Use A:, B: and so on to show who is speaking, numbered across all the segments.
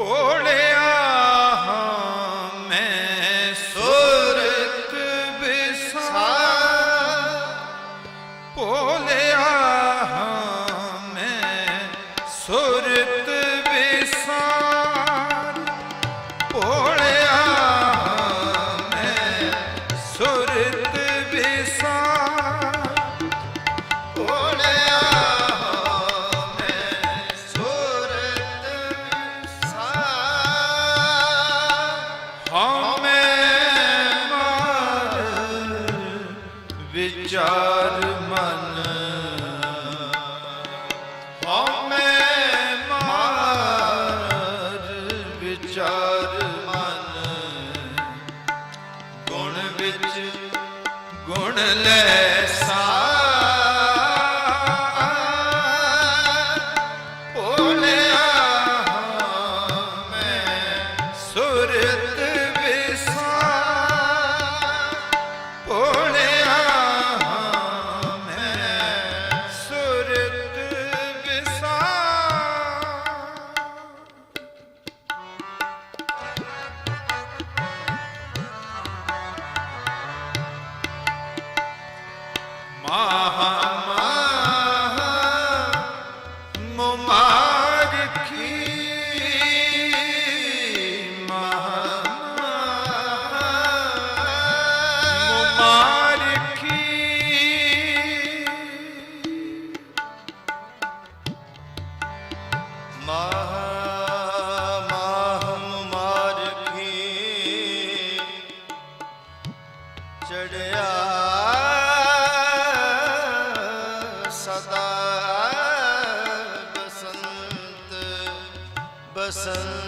A: போலே ਵਿਚਾਰ
B: ਸਦਾ ਬਸੰਤ ਬਸੰਤ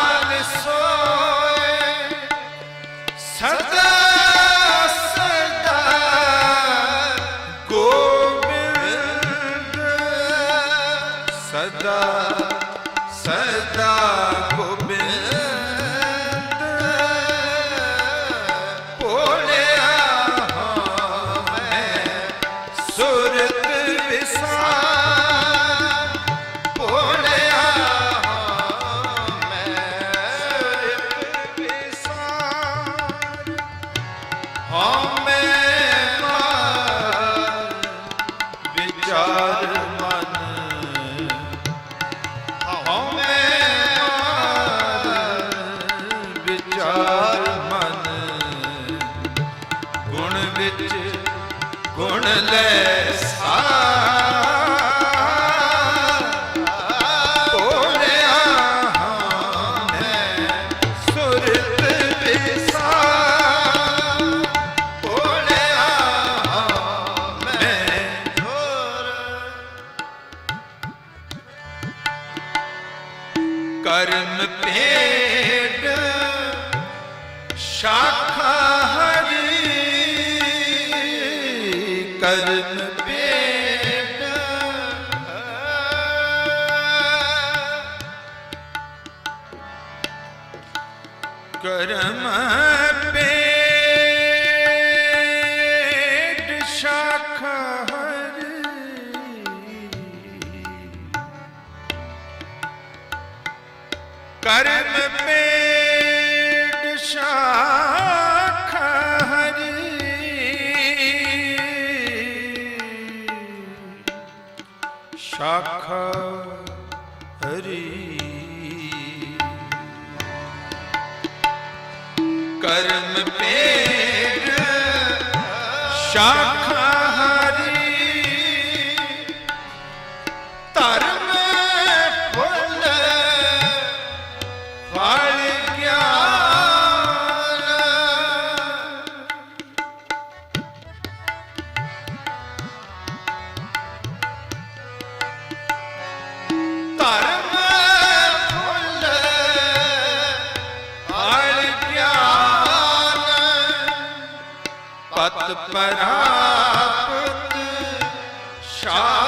A: Amen. ਕਰਮ ਪੇਟ ਸ਼ਾਖ ਹਰੀ। ਸ਼ਾਖ ਹਰੀ। ਕਰਮ ਪੇਟ ਪਤ ਪਰਾਪਤ
B: ਸ਼ਾ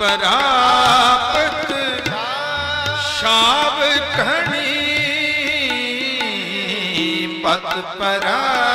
B: ਬਰਾਪਤ ਸ਼ਾਵ ਕਹਣੀ ਪਤ
A: ਪਰਾ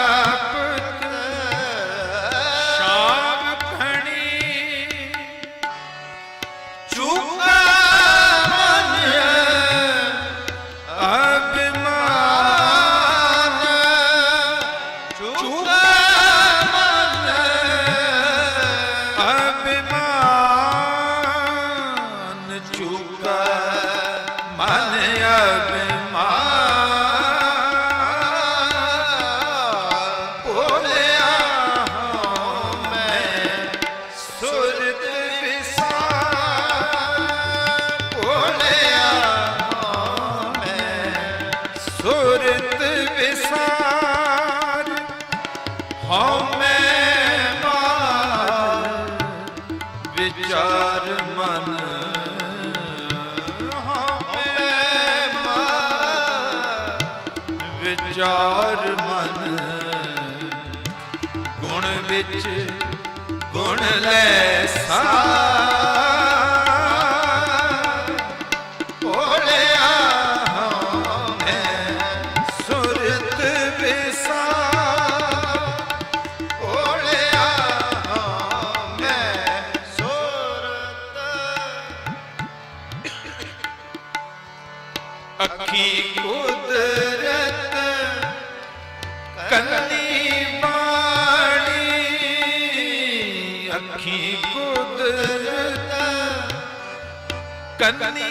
A: ગુણ લે સા? கன்னி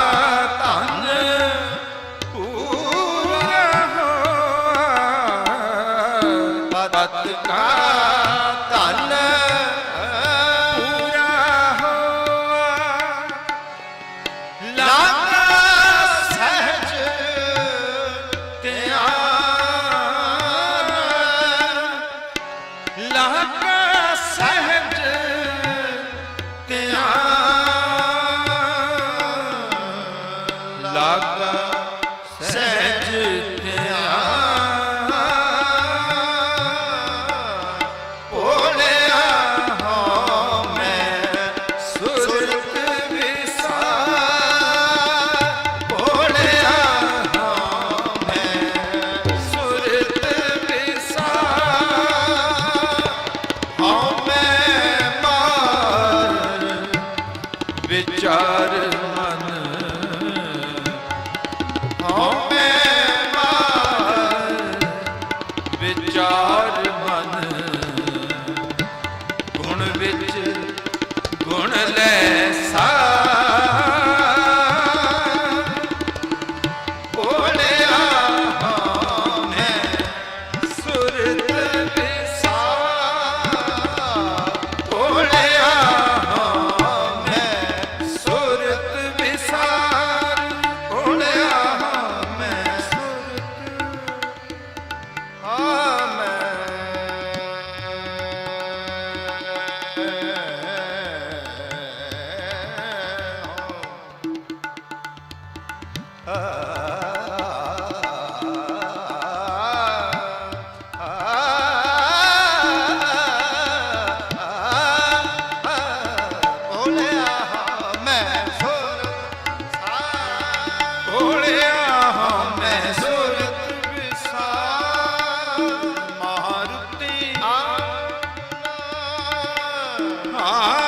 A: રાખ
B: ਵਿਚਾਰ ਮਨ ah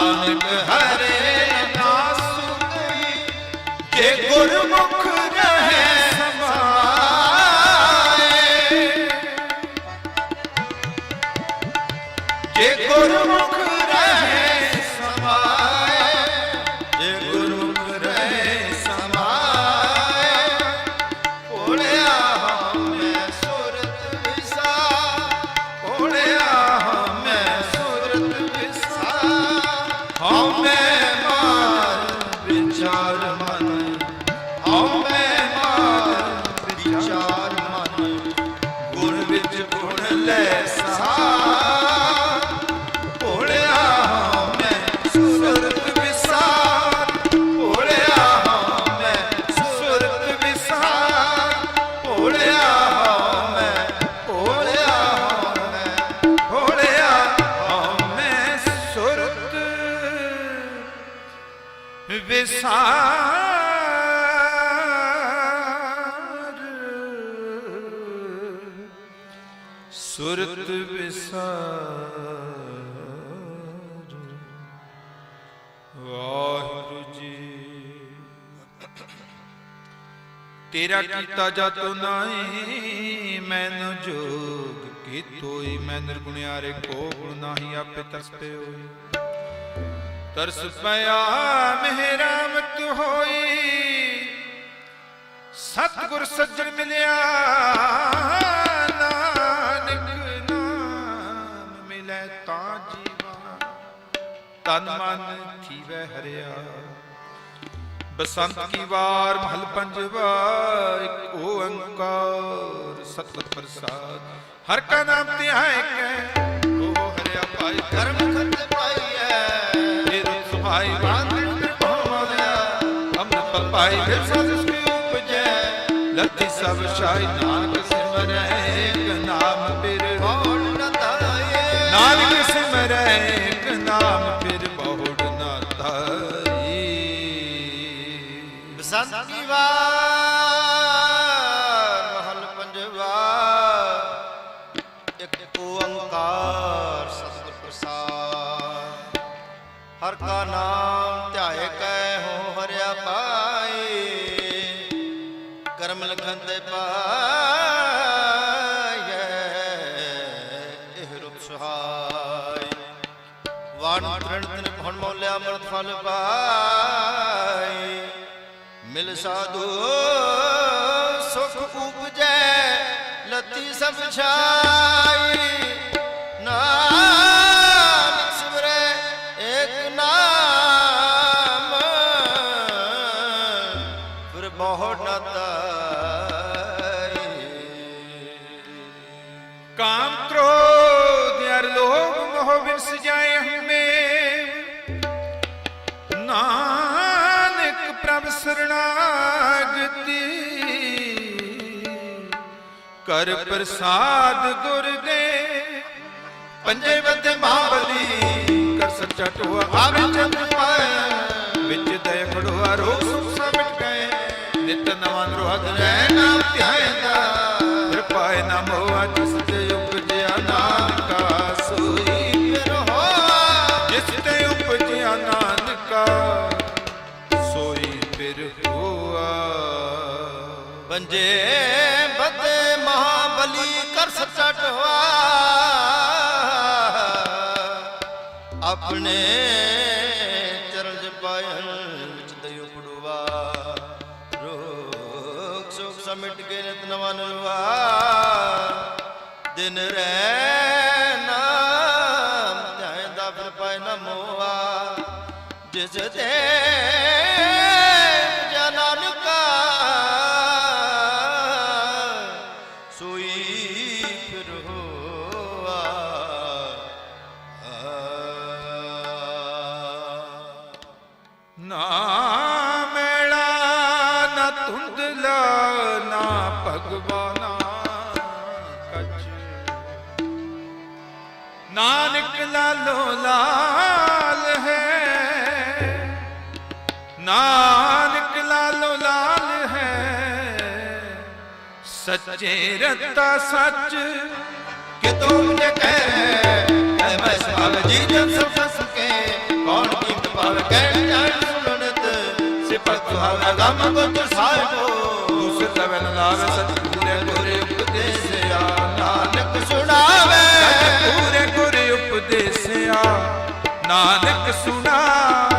A: Amen. Amen.
B: ਸੁਰਤ ਵਿਸਾਰ।
A: ਵਾਹਿਗੁਰੂ ਜੀ। ਤੇਰਾ ਕੀਤਾ ਜਤ ਨਾਹੀ, ਮੈਨੂੰ ਜੋਗ ਕੀਤੋਈ ਮੈਂ ਨਿਰਗੁਣਿਆਰੇ ਕੋ ਗੁਣ ਨਾਹੀ, ਆਪੇ ਤਰਸ ਹੋਈ ਤਰਸ ਪਿਆ, ਮਹਿਰਾਮਤ ਹੋਈ। ਸਤਗੁਰ ਸੱਜਣ ਮਿਲਿਆ। ਤਨ ਮਨ ਥੀਵੈ ਹਰਿਆ। ਬਸੰਤ ਕੀ ਵਾਰ ਮਹਲ ਪੰਜਵਾ, ਇੱਕ ਓੰਕਾਰ ਸਤਿ ਪ੍ਰਸਾਦ। ਹਰ ਕਾ ਨਾਮ ਧਿਆਇ ਕੈ ਓ ਹਰਿਆ ਭਾਈ
B: ਕਰਮ ਖਤ ਪਾਈਐ
A: ਜੇ ਰਸ ਭਾਈ ਬਾਂਧਣ ਤੇ ਭਾਵਿਆ ਅੰਮ੍ਰਿਤ ਪਾਈ ਫਿਰ ਸਦ ਸਕੀ ਉਪਜੈ। ਲਤੀ ਸਭ ਸ਼ਾਇ ਨਾਨਕ ਸਿਮਰੈ, ਇੱਕ ਨਾਮ ਬਿਰ
B: ਹੋਣ ਨਾ ਤਾਏ
A: ਨਾਨਕ ਸਿਮਰੈ,
B: ਇੱਕ ਨਾਮ ਬਿਰ ਬਸੰਤ ਮਿਲ ਸਾਧੂ ਸੁਖ ਉਪਜੈ ਲਤੀ ਸਭ ਛਾਈ।
A: ਕਰ ਪ੍ਰਸਾਦ ਗੁਰ ਦੇ ਪੰਜੇ ਬੱਧੇ ਮਹਾਬਲੀ ਕਰ ਸੱਚਾ ਟੋਆ ਆਵੇ ਚੰਦ ਪਾਏ, ਵਿੱਚ ਦਇ ਖੜੋਆ ਰੋਗ ਸਭ ਮਿਟ ਗਏ, ਨਿਤ ਨਵਾਂ ਰੋਹਦ ਰਹਿ ਨਾਮ ਧਿਆਇਂਦਾ
B: ਪੰਜੇ ਬੱਦੇ ਮਹਾਬਲੀ ਕਰ ਸੱਚਾ ਟਵਾ ਆਪਣੇ ਚਰਨ ਚ ਪਾਇਨ ਵਿੱਚ ਦਇਓ ਪੜਵਾ। ਰੋਗ ਸੁਖ ਸਮਿਟ ਕੇ ਨਿਤ ਨਵਾਂ ਨਵਾ ਦਿਨ ਰਹਿ ਨਾਮ ਧਿਆਨ ਦਾ ਫਿਰ ਪਾਇ ਨਾ ਮੋਆ। ਜਿਸ ਦੇ
A: ਸੱਚੇ ਰਤਾ ਸੱਚ।
B: ਕਿ ਜੇ ਕਹਿ ਮੈਂ ਸਭ ਜੀ ਜਨ ਫਸ ਕੇ। ਕੌਣ ਕੀਮਤ ਪਾਵੇ ਕਹਿ ਜਾਣ ਸੁਣਨਤ, ਸਿਫਤ ਸੁਹਾਵਾ ਗਮ ਕੋ ਸਾਹਿਬੋ।
A: ਦੂਸਰ ਲਵਨ ਲਾਵੇ ਸਤਿਗੁਰੇ ਗੁਰੇ ਉਪਦੇਸਿਆ,
B: ਨਾਨਕ ਸੁਣਾਵੇ।
A: ਪੂਰੇ ਗੁਰੇ ਉਪਦੇਸਿਆ, ਨਾਨਕ ਸੁਣਾਵੇ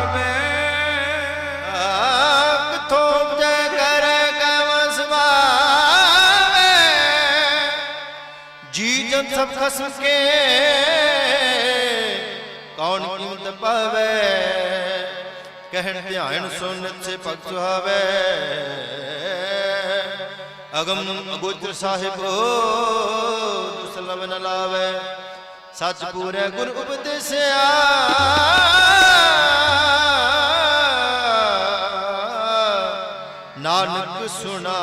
B: ਜੀ ਜਨ ਸਭ ਖਸ ਕੌਣ ਕੀਮਤ ਪਾਵੇ? ਕਹਿਣ ਧਿਆਨ ਸੁਣ ਸੇ ਭਗਤ ਸੁਹਾਵੇ। ਅਗਮ ਅਗੋਚਰ ਸਾਹਿਬੋ ਦੁਸਲਮ ਨ ਲਾਵੇ। ਸੱਚ ਪੂਰੇ ਗੁਰ ਉਪਦੇਸਿਆ। ਨਾਨਕ ਸੁਣਾ।